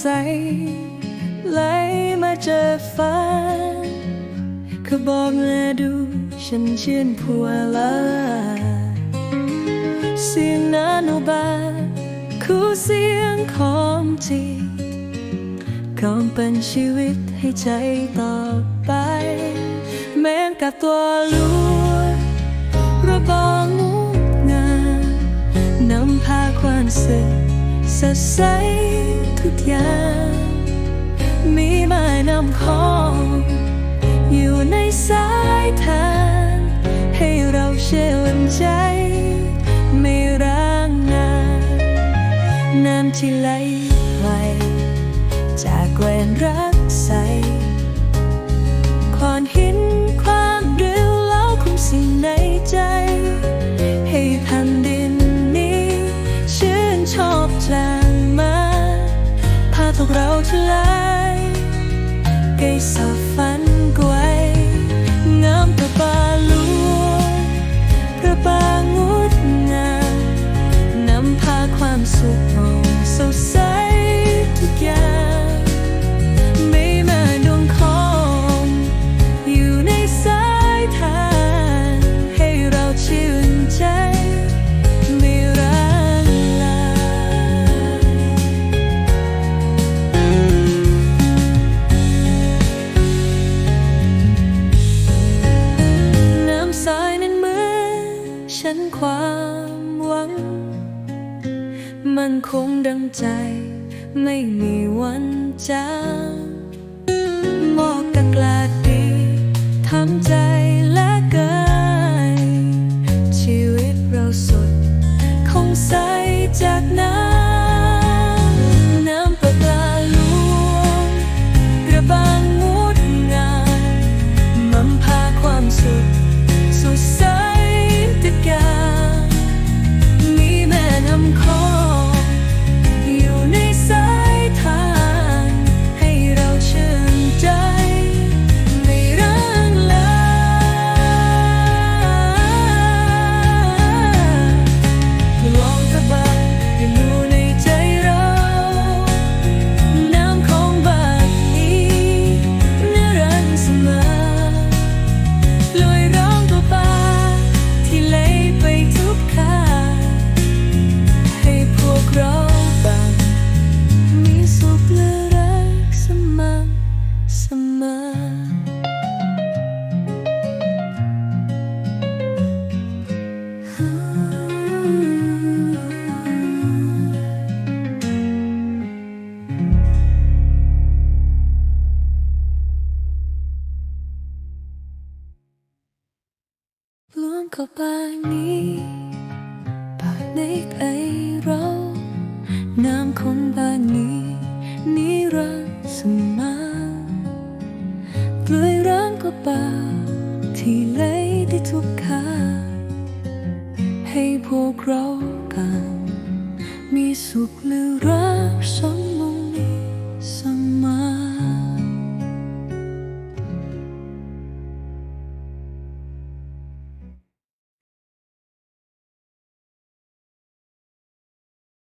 ใสไหลมาเจอฟ้าเขาบอกแลดูฉันเชื่นผัวลาเสียงนาโนบาคู่เสียงของจริงก่อนเป็นชีวิตให้ใจต่อไป แม้กับตัวลูกระบองงดงามนำพาความสุขสดใส ทุกอย่าง มีไม้นำของ อยู่ในสายทางให้เราเชื่อมใจ ไม่ร้างนานน้ำที่ไหลไหลจากแกวนรักใสควานหินความเร็วแล้วคุมสิ่งในใจ ให้แผ่นดินนี้ชื่นชอบใจ วกเราทลายไกลสาบฝันกไว้งามประปาลวงประปางดงามนำพาความสุขของสดใมันคงดังใจ ไม่มีวันจางมอกกะกลาดดีทำใจและกายชีวิตเราสดคงใสจากนั้น รวมเข้าปากนี้ป่ากในไอเราน้ำของบ้านนี้นิรันดร์เสมอเปลือยร่างก็ป่าที่ไหลได้ทุกคาให้พวกเรากันมีสุขหรือรัก